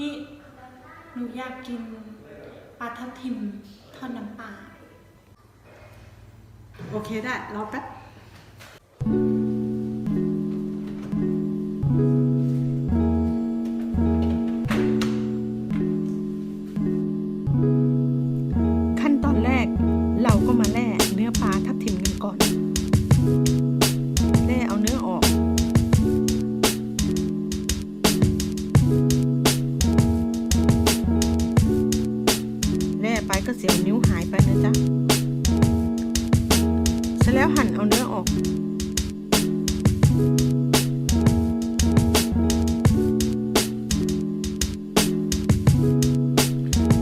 พี่หนูอยากกินปลาทับทิมทอดน้ำปลา โอเคได้ รอแป๊บขั้นตอนแรกเราก็มาแล่เนื้อปลาทับทิมกันก่อน ล่ไปก็เสียวนิ้วหายไปนะจ๊ะเสร็จแล้วหั่นเอาเนื้อออก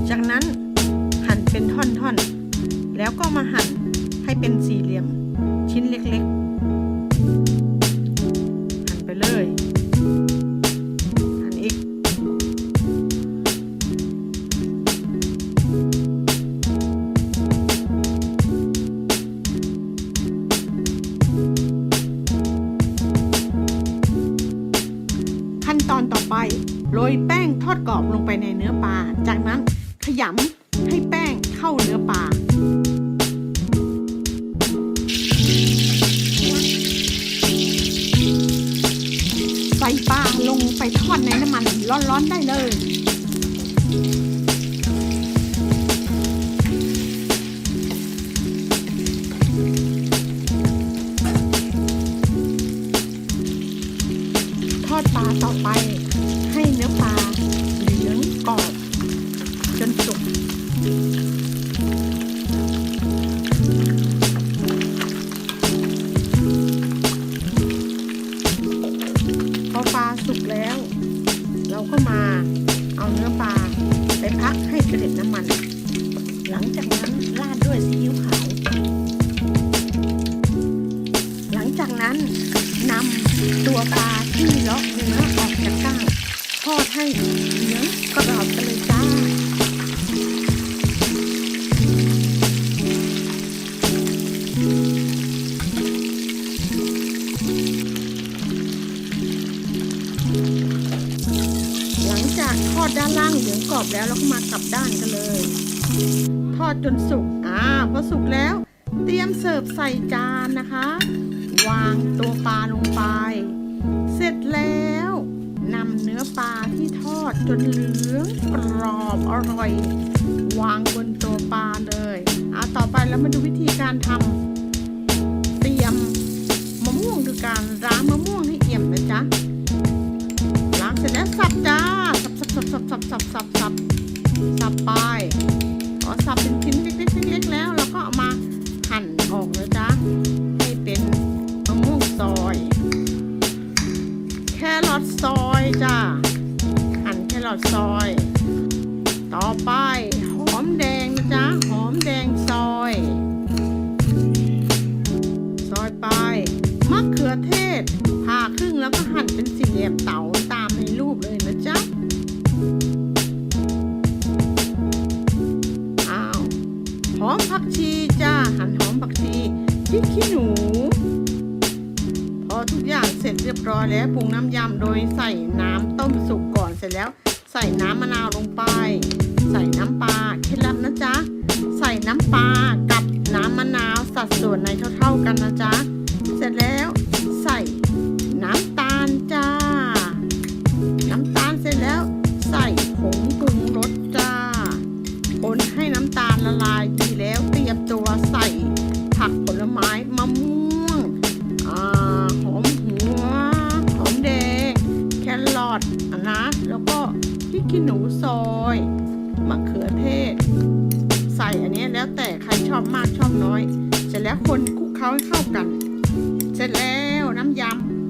จากนั้นหั่นเป็นท่อนๆ แล้วก็มาหั่นให้เป็นสี่เหลี่ยมชิ้นเล็กๆ หั่นไปเลย โรยแป้งทอดกรอบลงไปในเนื้อปลา จากนั้นขยำให้แป้งเข้าเนื้อปลาใส่ปลาลงไปทอดในน้ำมันร้อนๆได้เลยทอดปลาต่อไป ตัวปลาที่เลาะเนื้อออกจากก้างทอดให้เหลือกรอบกันเลยจ้าหลังจากทอดด้านล่างเหลืองกรอบแล้วเราก็มากลับด้านกันเลย ทอดจนสุกอ่าพอสุกแล้ว เตรียมเสิร์ฟใส่จานนะคะ วางตัวปลาลงไป เสร็จแล้วนำเนื้อปลาที่ทอดจนเหลืองกรอบอร่อย วางบนตัวปลาเลยอ่าต่อไปแล้วมาดูวิธีการทำเตรียมมะม่วงคือการล้างมะม่วงให้เอี่ยมนะจ๊ะล้างเสร็จแล้วสับจ้าสับสับสับสับสับสับสับสับไปพอสับเป็น อทซอยจ้าหั่นแครอทซอย ต่อไปหอมแดงนะจ๊ะหอมแดงซอย ซอยไปมะเขือเทศผ่าครึ่งแล้วก็หั่นเป็นสี่เหลี่ยมเต๋าตามในรูปเลยนะจ๊ะอ้าวหอมผักชีจ้าหั่นหอมผักชีพริกขี้หนู เรียบร้อยแล้วปรุงน้ำยำโดยใส่น้ำต้มสุกก่อนเสร็จแล้ว ใส่น้ำมะนาวลงไป ใส่น้ำปลาเคล็ดลับนะจ๊ะ ใส่น้ำปลากับน้ำมะนาวสัดส่วนในเท่า ๆกันนะจ๊ะ นะ แล้วก็พริกขี้หนูซอยมะเขือเทศ ใส่อันนี้แล้วแต่ใครชอบมากชอบน้อย เสร็จแล้วคนคลุกเคล้าให้เข้ากัน เสร็จแล้วน้ำยำ